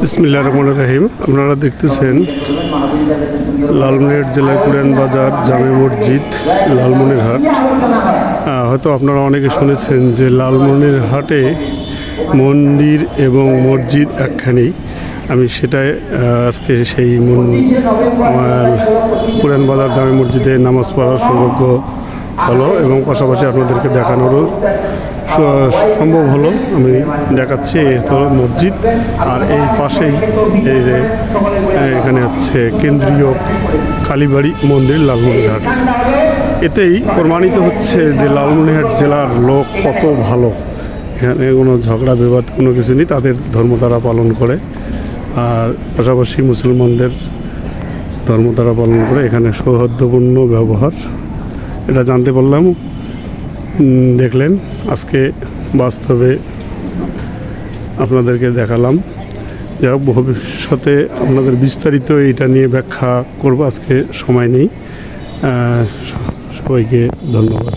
বিসমিল্লা রহমান রাহিম। আপনারা দেখতেছেন লালমনিরহাট জেলার কুড়ান বাজার জামে মসজিদ, লালমনিরহাট। হয়তো আপনারা অনেকে শুনেছেন যে লালমনিরহাটে মন্দির এবং মসজিদ একখানি। আমি সেটাই আজকে সেই আমার বাজার জামে মসজিদে নামাজ পড়ার সৌভাগ্য হলো এবং পাশাপাশি আপনাদেরকে দেখানোরও সম্ভব হলো। আমি দেখাচ্ছি হলো মসজিদ। আর এই পাশেই এই যে এখানে হচ্ছে কেন্দ্রীয় কালীবাড়ি মন্দির, লালমনিরহাট। এতেই প্রমাণিত হচ্ছে যে লালমনিরহাট জেলার লোক কত ভালো। এখানে কোনো ঝগড়া, বিবাদ কোনো কিছু নেই, তাদের ধর্ম তারা পালন করে। আর পাশাপাশি মুসলমানদের ধর্ম তারা পালন করে। এখানে সৌহার্দ্যপূর্ণ ব্যবহার। এটা জানতে পারলাম। দেখলেন, আজকে বাস্তবে আপনাদেরকে দেখালাম। যা ভবিষ্যতে আপনাদের বিস্তারিত এটা নিয়ে ব্যাখ্যা করব, আজকে সময় নেই। সবাইকে ধন্যবাদ।